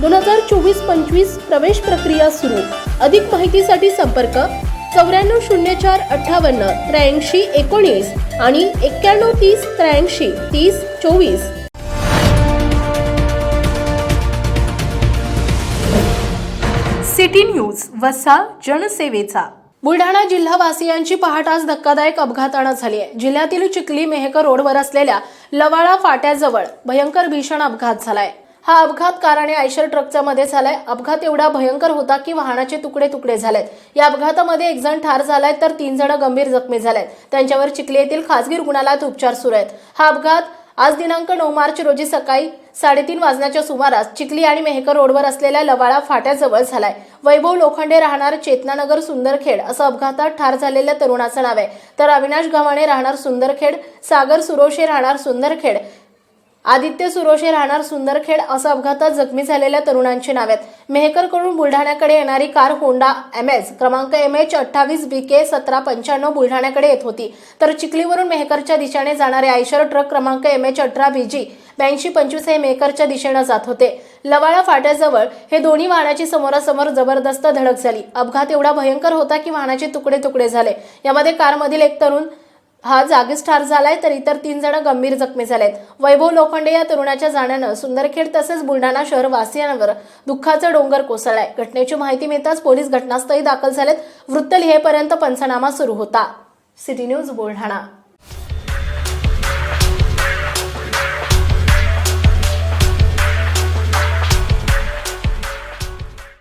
दोन हजार चोवीस पंचवीस प्रवेश प्रक्रिया सुरू. अधिक माहितीसाठी संपर्क चौऱ्याण्णव शून्य चार अठ्ठावन्न त्र्याऐंशी एकोणीस आणि एक्क्याण्णव तीस त्र्याऐंशी तीस चोवीस. सिटी न्यूज वसा जनसेवेचा. बुलढाणा जिल्हावासियांची पहाट आज धक्कादायक अपघातानं झाली आहे. जिल्ह्यातील चिखली मेहकर रोडवर असलेल्या लवाळा फाट्याजवळ भयंकर भीषण अपघात झालाय हा अपघात कार आणि आयशर ट्रकचा मध्ये झालाय. अपघात एवढा भयंकर होता की वाहनाचे तुकडे तुकडे झालेत. या अपघातामध्ये एक जण ठार झालाय तर तीन जण गंभीर जखमी झालेत. त्यांच्यावर चिखली येथील खासगी रुग्णालयात उपचार सुरू आहेत. हा अपघात आज दिनांक नऊ मार्च रोजी सकाळी साडेतीन वाजण्याच्या सुमारास चिखली आणि मेहकर रोडवर असलेल्या लवाळा फाट्याजवळ झालाय. वैभव लोखंडे राहणार चेतनानगर सुंदरखेड असं अपघातात ठार झालेल्या तरुणाचं नाव आहे. तर अविनाश गव्हाणे राहणार सुंदरखेड सागर सुरोशे राहणार सुंदरखेड. आदित्य सुरोशे राहणार सुंदरखेड असं अपघातात जखमी झालेल्या तरुणांची नावे आहेत मेहकरकडून बुलढाण्याकडे येणारी कार होंडा एम एच क्रमांक एम एच अठ्ठावीस बी के सतरा पंच्याण्णव बुलढाण्याकडे येत होती. तर चिखलीवरून मेहकरच्या दिशेने जाणारे आयशर ट्रक क्रमांक एम एच अठरा बी जी ब्याऐंशी पंचवीस हे मेहकरच्या दिशेनं जात होते. लवाळा फाट्याजवळ हे दोन्ही वाहनाची समोरासमोर जबरदस्त धडक झाली. अपघात एवढा भयंकर होता की वाहनाचे तुकडे तुकडे झाले. यामध्ये कारमधील एक तरुण हा जागीच ठार झालाय तर इतर तीन जण गंभीर जखमी झालेत. वैभव लोखंडे या तरुणाच्या जाण्यानं सुंदरखेड तसेच बुलढाणा शहर वासियांवर दुःखाचा डोंगर कोसळलाय. घटनेची माहिती मिळताच पोलीस घटनास्थळी दाखल झालेत. वृत्त लिहेपर्यंत पंचनामा सुरू होता. City news Buldhana.